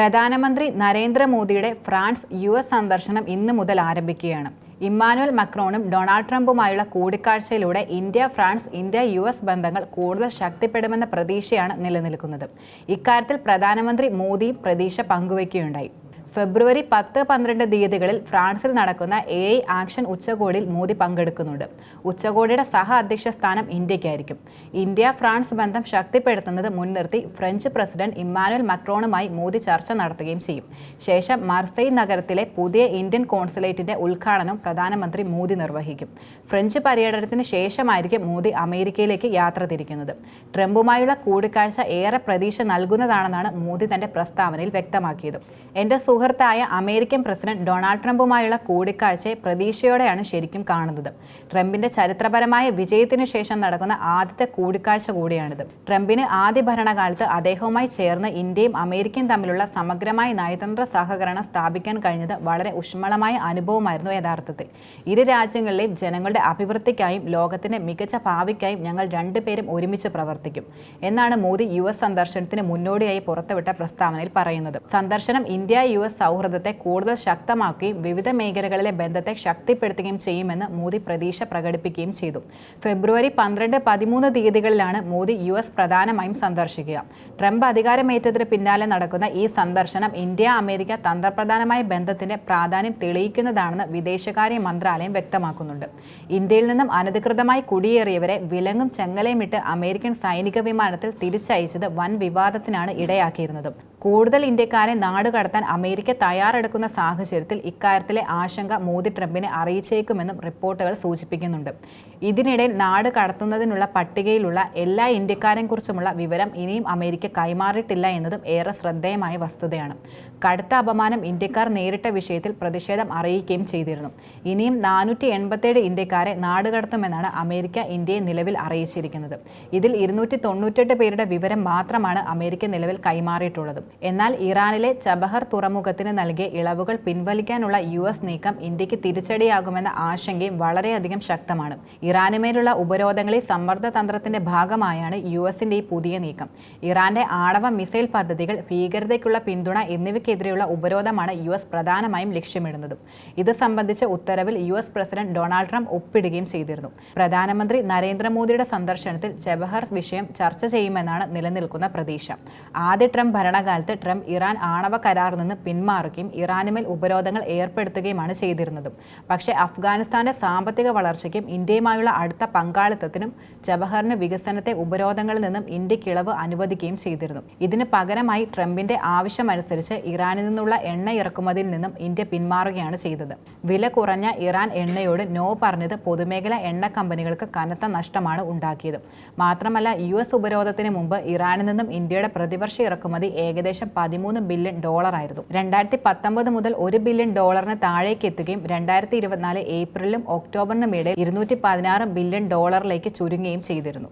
പ്രധാനമന്ത്രി നരേന്ദ്രമോദിയുടെ France U S സന്ദർശനം ഇന്ന് മുതൽ ആരംഭിക്കുകയാണ്. ഇമ്മാനുവൽ മക്രോണും ഡൊണാൾഡ് ട്രംപുമായുള്ള കൂടിക്കാഴ്ചയിലൂടെ India France India U S ബന്ധങ്ങൾ കൂടുതൽ ശക്തിപ്പെടുമെന്ന പ്രതീക്ഷയാണ് നിലനിൽക്കുന്നത്. ഇക്കാര്യത്തിൽ പ്രധാനമന്ത്രി മോദിയും പ്രതീക്ഷ പങ്കുവയ്ക്കുകയുണ്ടായി ഫെബ്രുവരി പത്ത് പന്ത്രണ്ട് തീയതികളിൽ ഫ്രാൻസിൽ നടക്കുന്ന എ ഐ ആക്ഷൻ ഉച്ചകോടിയിൽ മോദി പങ്കെടുക്കുന്നുണ്ട്. ഉച്ചകോടിയുടെ സഹ അധ്യക്ഷ സ്ഥാനം ഇന്ത്യയ്ക്കായിരിക്കും. ഇന്ത്യ ഫ്രാൻസ് ബന്ധം ശക്തിപ്പെടുത്തുന്നത് മുൻനിർത്തി ഫ്രഞ്ച് പ്രസിഡന്റ് ഇമ്മാനുവൽ മക്രോണുമായി മോദി ചർച്ച നടത്തുകയും ചെയ്യും. ശേഷം മർസൈ നഗരത്തിലെ പുതിയ ഇന്ത്യൻ കോൺസുലേറ്റിന്റെ ഉദ്ഘാടനം പ്രധാനമന്ത്രി മോദി നിർവഹിക്കും. ഫ്രഞ്ച് പര്യടനത്തിന് ശേഷമായിരിക്കും മോദി അമേരിക്കയിലേക്ക് യാത്ര തിരിക്കുന്നത്. ട്രംപുമായുള്ള കൂടിക്കാഴ്ച ഏറെ പ്രതീക്ഷ നൽകുന്നതാണെന്നാണ് മോദി തന്റെ പ്രസ്താവനയിൽ വ്യക്തമാക്കിയത്. എന്റെ സുഹൃത്തായ അമേരിക്കൻ പ്രസിഡന്റ് ഡൊണാൾഡ് ട്രംപുമായുള്ള കൂടിക്കാഴ്ചയെ പ്രതീക്ഷയോടെയാണ് ശരിക്കും കാണുന്നത്. ട്രംപിന്റെ ചരിത്രപരമായ വിജയത്തിനു ശേഷം നടക്കുന്ന ആദ്യത്തെ കൂടിക്കാഴ്ച കൂടിയാണിത്. ട്രംപിന് ആദ്യ ഭരണകാലത്ത് അദ്ദേഹവുമായി ചേർന്ന് ഇന്ത്യയും അമേരിക്കയും തമ്മിലുള്ള സമഗ്രമായ നയതന്ത്ര സഹകരണം സ്ഥാപിക്കാൻ കഴിഞ്ഞത് വളരെ ഊഷ്മളമായ അനുഭവമായിരുന്നു യഥാർത്ഥത്തിൽ. ഇരു രാജ്യങ്ങളിലെയും ജനങ്ങളുടെ അഭിവൃദ്ധിക്കായും ലോകത്തിന്റെ മികച്ച ഭാവിക്കായും ഞങ്ങൾ രണ്ടുപേരും ഒരുമിച്ച് പ്രവർത്തിക്കും എന്നാണ് മോദി യു സന്ദർശനത്തിന് മുന്നോടിയായി പുറത്തുവിട്ട പ്രസ്താവനയിൽ പറയുന്നത്. സന്ദർശനം ഇന്ത്യ യു സൗഹൃദത്തെ കൂടുതൽ ശക്തമാക്കുകയും വിവിധ മേഖലകളിലെ ബന്ധത്തെ ശക്തിപ്പെടുത്തുകയും ചെയ്യുമെന്ന് മോദി പ്രതീക്ഷ പ്രകടിപ്പിക്കുകയും ചെയ്തു. ഫെബ്രുവരി പന്ത്രണ്ട് പതിമൂന്ന് തീയതികളിലാണ് മോദി യു എസ് പ്രധാനമായും സന്ദർശിക്കുക. ട്രംപ് അധികാരമേറ്റതിന് പിന്നാലെ നടക്കുന്ന ഈ സന്ദർശനം ഇന്ത്യ അമേരിക്ക തന്ത്രപ്രധാനമായ ബന്ധത്തിന്റെ പ്രാധാന്യം തെളിയിക്കുന്നതാണെന്ന് വിദേശകാര്യ മന്ത്രാലയം വ്യക്തമാക്കുന്നുണ്ട്. ഇന്ത്യയിൽ നിന്നും അനധികൃതമായി കുടിയേറിയവരെ വിലങ്ങും ചെങ്ങലയും ഇട്ട് അമേരിക്കൻ സൈനിക വിമാനത്തിൽ തിരിച്ചയച്ചത് വൻ വിവാദത്തിനാണ് ഇടയാക്കിയിരുന്നത്. കൂടുതൽ ഇന്ത്യക്കാരെ നാടുകടത്താൻ അമേരിക്ക തയ്യാറെടുക്കുന്ന സാഹചര്യത്തിൽ ഇക്കാര്യത്തിലെ ആശങ്ക മോദി ട്രംപിനെ അറിയിച്ചേക്കുമെന്നും റിപ്പോർട്ടുകൾ സൂചിപ്പിക്കുന്നുണ്ട്. ഇതിനിടെ നാട് കടത്തുന്നതിനുള്ള പട്ടികയിലുള്ള എല്ലാ ഇന്ത്യക്കാരെയും കുറിച്ചുമുള്ള വിവരം ഇനിയും അമേരിക്ക കൈമാറിയിട്ടില്ല എന്നതും ഏറെ ശ്രദ്ധേയമായ വസ്തുതയാണ്. കടുത്ത അപമാനം ഇന്ത്യക്കാർ നേരിട്ട വിഷയത്തിൽ പ്രതിഷേധം അറിയിക്കുകയും ചെയ്തിരുന്നു. ഇനിയും നാനൂറ്റി എൺപത്തേഴ് ഇന്ത്യക്കാരെ നാടുകടത്തുമെന്നാണ് അമേരിക്ക ഇന്ത്യയെ നിലവിൽ അറിയിച്ചിരിക്കുന്നത്. ഇതിൽ ഇരുന്നൂറ്റി തൊണ്ണൂറ്റെട്ട് പേരുടെ വിവരം മാത്രമാണ് അമേരിക്ക നിലവിൽ കൈമാറിയിട്ടുള്ളത്. എന്നാൽ ഇറാനിലെ ചബഹർ തുറമുഖത്തിന് നൽകിയ ഇളവുകൾ പിൻവലിക്കാനുള്ള യു എസ് നീക്കം ഇന്ത്യയ്ക്ക് തിരിച്ചടിയാകുമെന്ന ആശങ്കയും വളരെയധികം ശക്തമാണ്. ഇറാനുമേലുള്ള ഉപരോധങ്ങളിൽ സമ്മർദ്ദ തന്ത്രത്തിന്റെ ഭാഗമായാണ് യു എസിന്റെ ഈ പുതിയ നീക്കം. ഇറാന്റെ ആണവ മിസൈൽ പദ്ധതികൾ ഭീകരതയ്ക്കുള്ള പിന്തുണ എന്നിവയ്ക്കെതിരെയുള്ള ഉപരോധമാണ് യു എസ് പ്രധാനമായും ലക്ഷ്യമിടുന്നത്. ഇത് സംബന്ധിച്ച ഉത്തരവിൽ U S president Donald Trump ഒപ്പിടുകയും ചെയ്തിരുന്നു. പ്രധാനമന്ത്രി നരേന്ദ്രമോദിയുടെ സന്ദർശനത്തിൽ ചബഹർ വിഷയം ചർച്ച ചെയ്യുമെന്നാണ് നിലനിൽക്കുന്ന പ്രതീക്ഷ. ആദ്യ ട്രംപ് ഭരണകാലത്ത് ട്രംപ് ഇറാൻ ആണവ കരാറിൽ നിന്ന് പിന്മാറുകയും ഇറാനുമേൽ ഉപരോധങ്ങൾ ഏർപ്പെടുത്തുകയുമാണ് ചെയ്തിരുന്നത്. പക്ഷേ അഫ്ഗാനിസ്ഥാന്റെ സാമ്പത്തിക വളർച്ചയ്ക്കും ഇന്ത്യയുമായുള്ള അടുത്ത പങ്കാളിത്തത്തിനും ജവഹറിന് വികസനത്തെ ഉപരോധങ്ങളിൽ നിന്നും ഇന്ത്യയ്ക്ക് ഇളവ് അനുവദിക്കുകയും ചെയ്തിരുന്നു. ഇതിന് പകരമായി ട്രംപിന്റെ ആവശ്യമനുസരിച്ച് ഇറാനിൽ നിന്നുള്ള എണ്ണ ഇറക്കുമതിയിൽ നിന്നും ഇന്ത്യ പിന്മാറുകയാണ് ചെയ്തത്. വില കുറഞ്ഞ ഇറാൻ എണ്ണയോട് നോ പറഞ്ഞത് പൊതുമേഖലാ എണ്ണ കമ്പനികൾക്ക് കനത്ത നഷ്ടമാണ് ഉണ്ടാക്കിയത്. മാത്രമല്ല യു എസ് ഉപരോധത്തിന് മുമ്പ് ഇറാനിൽ നിന്നും ഇന്ത്യയുടെ പ്രതിവർഷ ഇറക്കുമതി ഏകദേശം പതിമൂന്ന് ബില്യൺ ഡോളറായിരുന്നു രണ്ടായിരത്തി പത്തൊമ്പത് മുതൽ ഒരു ബില്യൺ ഡോളറിന് താഴേക്ക് എത്തുകയും രണ്ടായിരത്തി ഇരുപത്തിനാല് ഏപ്രിലും ഒക്ടോബറിനും ഇടയിൽ ഇരുന്നൂറ്റി പതിനാറ് ബില്യൺ ഡോളറിലേക്ക് ചുരുങ്ങുകയും ചെയ്തിരുന്നു.